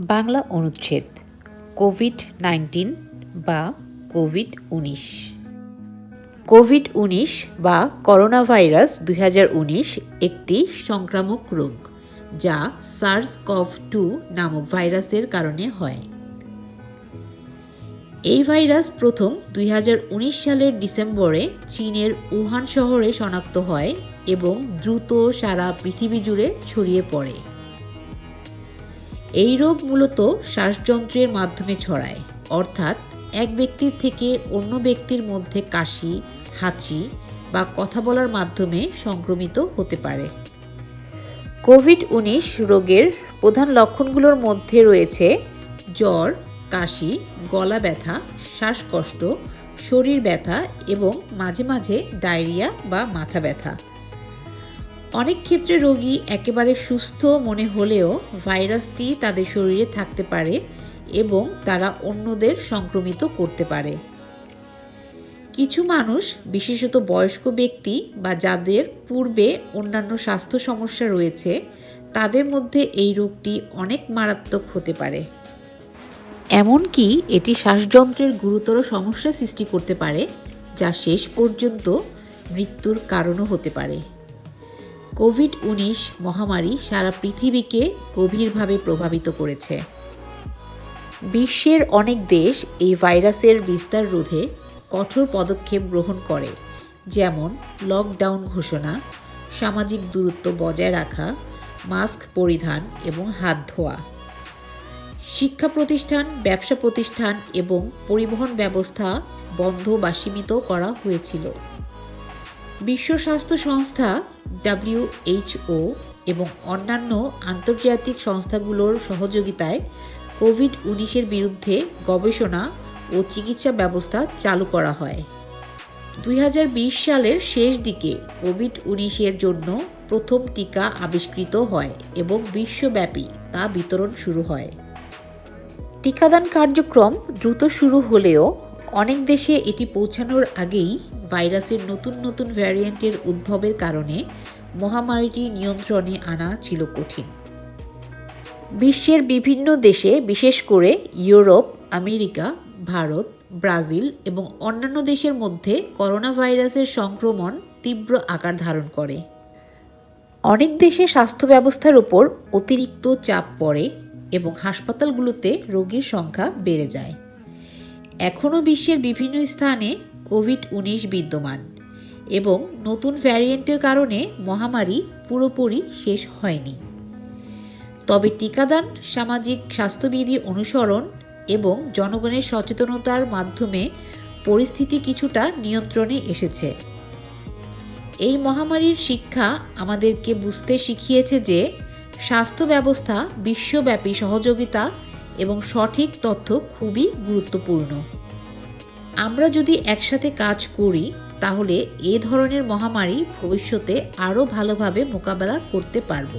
বাংলা অনুচ্ছেদ, Covid nineteen বা Covid উনিশ। কোভিড উনিশ বা করোনা ভাইরাস দুই হাজার উনিশ একটি সংক্রামক রোগ যা সার্স কভ টু নামক ভাইরাসের কারণে হয়। এই ভাইরাস প্রথম দুই হাজার উনিশ সালের ডিসেম্বরে চীনের উহান শহরে শনাক্ত হয় এবং দ্রুত সারা পৃথিবী জুড়ে ছড়িয়ে পড়ে। এই রোগ মূলত শ্বাসযন্ত্রের মাধ্যমে ছড়ায়, অর্থাৎ এক ব্যক্তির থেকে অন্য ব্যক্তির মধ্যে কাশি, হাঁচি বা কথা বলার মাধ্যমে সংক্রমিত হতে পারে। কোভিড উনিশ রোগের প্রধান লক্ষণগুলোর মধ্যে রয়েছে জ্বর, কাশি, গলা ব্যথা, শ্বাসকষ্ট, শরীর ব্যথা এবং মাঝে মাঝে ডায়রিয়া বা মাথা ব্যথা। অনেক ক্ষেত্রে রোগী একেবারে সুস্থ মনে হলেও ভাইরাসটি তাদের শরীরে থাকতে পারে এবং তারা অন্যদের সংক্রমিত করতে পারে। কিছু মানুষ, বিশেষত বয়স্ক ব্যক্তি বা যাদের পূর্বে অন্যান্য স্বাস্থ্য সমস্যা রয়েছে, তাদের মধ্যে এই রোগটি অনেক মারাত্মক হতে পারে। এমনকি এটি শ্বাসযন্ত্রের গুরুতর সমস্যা সৃষ্টি করতে পারে, যা শেষ পর্যন্ত মৃত্যুর কারণও হতে পারে। কোভিড উনিশ মহামারী সারা পৃথিবীকে গভীরভাবে প্রভাবিত করেছে। বিশ্বের অনেক দেশ এই ভাইরাসের বিস্তার রোধে কঠোর পদক্ষেপ গ্রহণ করে, যেমন লকডাউন ঘোষণা, সামাজিক দূরত্ব বজায় রাখা, মাস্ক পরিধান এবং হাত ধোয়া। শিক্ষা প্রতিষ্ঠান, ব্যবসা প্রতিষ্ঠান এবং পরিবহন ব্যবস্থা বন্ধ বা সীমিত করা হয়েছিল। বিশ্ব স্বাস্থ্য সংস্থা ডাব্লিউএইচও এবং অন্যান্য আন্তর্জাতিক সংস্থাগুলোর সহযোগিতায় কোভিড উনিশের বিরুদ্ধে গবেষণা ও চিকিৎসা ব্যবস্থা চালু করা হয়। দুই হাজার বিশ সালের শেষ দিকে কোভিড উনিশের জন্য প্রথম টিকা আবিষ্কৃত হয় এবং বিশ্বব্যাপী তা বিতরণ শুরু হয়। টিকাদান কার্যক্রম দ্রুত শুরু হলেও অনেক দেশে এটি পৌঁছানোর আগেই ভাইরাসের নতুন নতুন ভ্যারিয়েন্টের উদ্ভবের কারণে মহামারীটি নিয়ন্ত্রণে আনা ছিল কঠিন। বিশ্বের বিভিন্ন দেশে, বিশেষ করে ইউরোপ, আমেরিকা, ভারত, ব্রাজিল এবং অন্যান্য দেশের মধ্যে করোনা ভাইরাসের সংক্রমণ তীব্র আকার ধারণ করে। অনেক দেশে স্বাস্থ্য ব্যবস্থার উপর অতিরিক্ত চাপ পড়ে এবং হাসপাতালগুলোতে রোগীর সংখ্যা বেড়ে যায়। এখনও বিশ্বের বিভিন্ন স্থানে কোভিড উনিশ বিদ্যমান এবং নতুন ভ্যারিয়েন্টের কারণে মহামারী পুরোপুরি শেষ হয়নি। তবে টিকাদান, সামাজিক স্বাস্থ্যবিধি অনুসরণ এবং জনগণের সচেতনতার মাধ্যমে পরিস্থিতি কিছুটা নিয়ন্ত্রণে এসেছে। এই মহামারীর শিক্ষা আমাদেরকে বুঝতে শিখিয়েছে যে স্বাস্থ্য ব্যবস্থা, বিশ্বব্যাপী সহযোগিতা এবং সঠিক তথ্য খুবই গুরুত্বপূর্ণ। আমরা যদি একসাথে কাজ করি, তাহলে এ ধরনের মহামারী ভবিষ্যতে আরও ভালোভাবে মোকাবেলা করতে পারব।